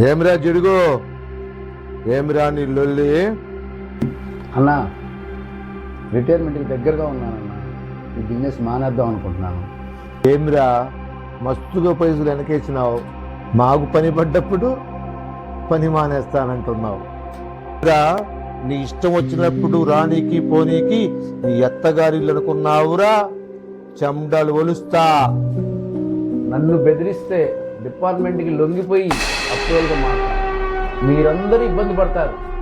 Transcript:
ఏమిరా జిడుగు? ఏమిరా నీ లొల్లి? అన్న రిటైర్మెంట్కి దగ్గరగా ఉన్నానన్న. ఈ బిజినెస్ మానేద్దాం అనుకుంటున్నాను. ఏమిరా మస్తుగా పైసలు వెనకేసినావు. మాకు పని పడ్డప్పుడు పని మానేస్తానంటున్నావు. రా నీ ఇష్టం వచ్చినప్పుడు రానీకి పోనీకి నీ ఎత్తగారిల్లు అనుకున్నావురా? చెండాలు ఒలుస్తా. నన్ను బెదిరిస్తే డిపార్ట్మెంట్కి లొంగిపోయి అప్రూవల్గా మారుతారు. మీరందరూ ఇబ్బంది పడతారు.